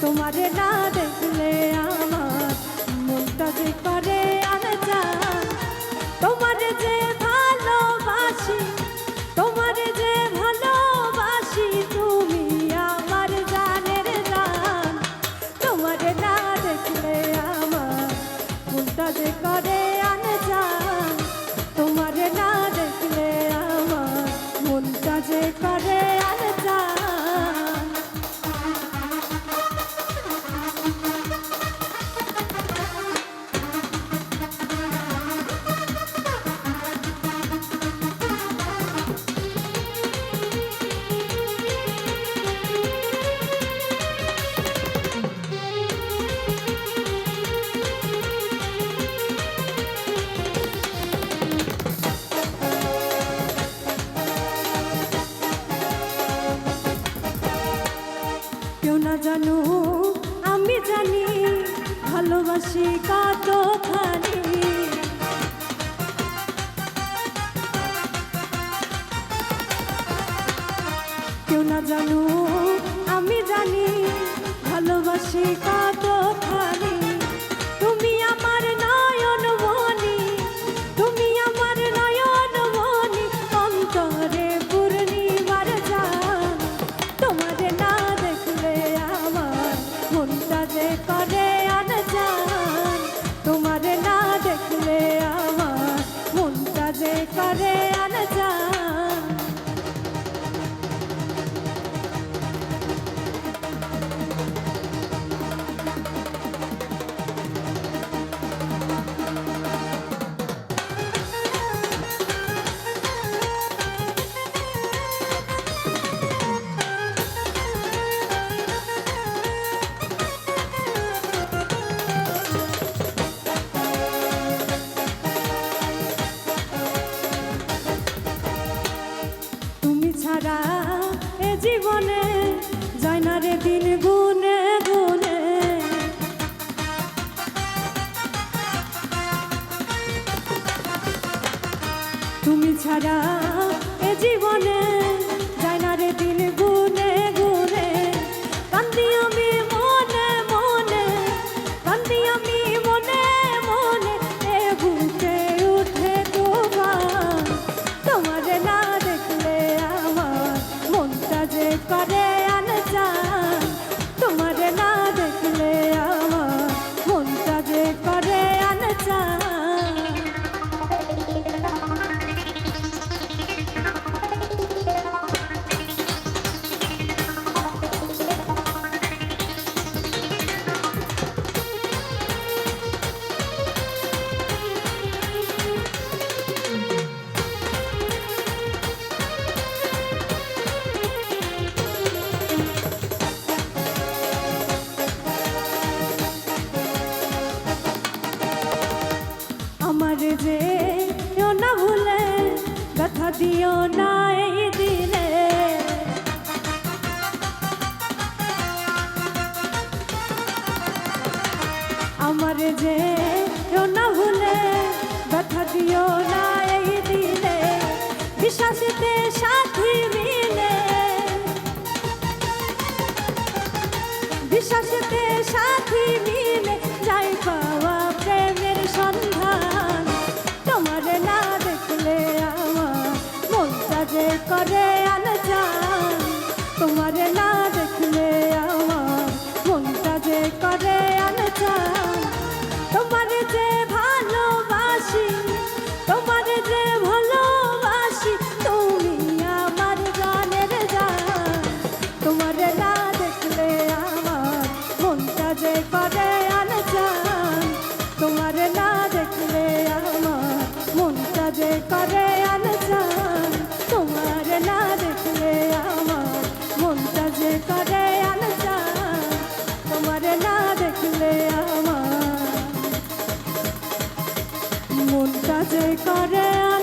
তোমার না ভালোবাসি কতখানি? কেউ না আমি জানি ভালোবাসি কতখানি। যায় না রে দিন গুনে গুনে। তুমি ছাড়া এ জীবনে আমার যে কেউ না ভুলে ব্যথা দিও না এই দিলে বিশ্বাসীতে সাথী মিলে। বিশ্বাসীতে সাথী করে আনজান। তোমার না মনটা যে করে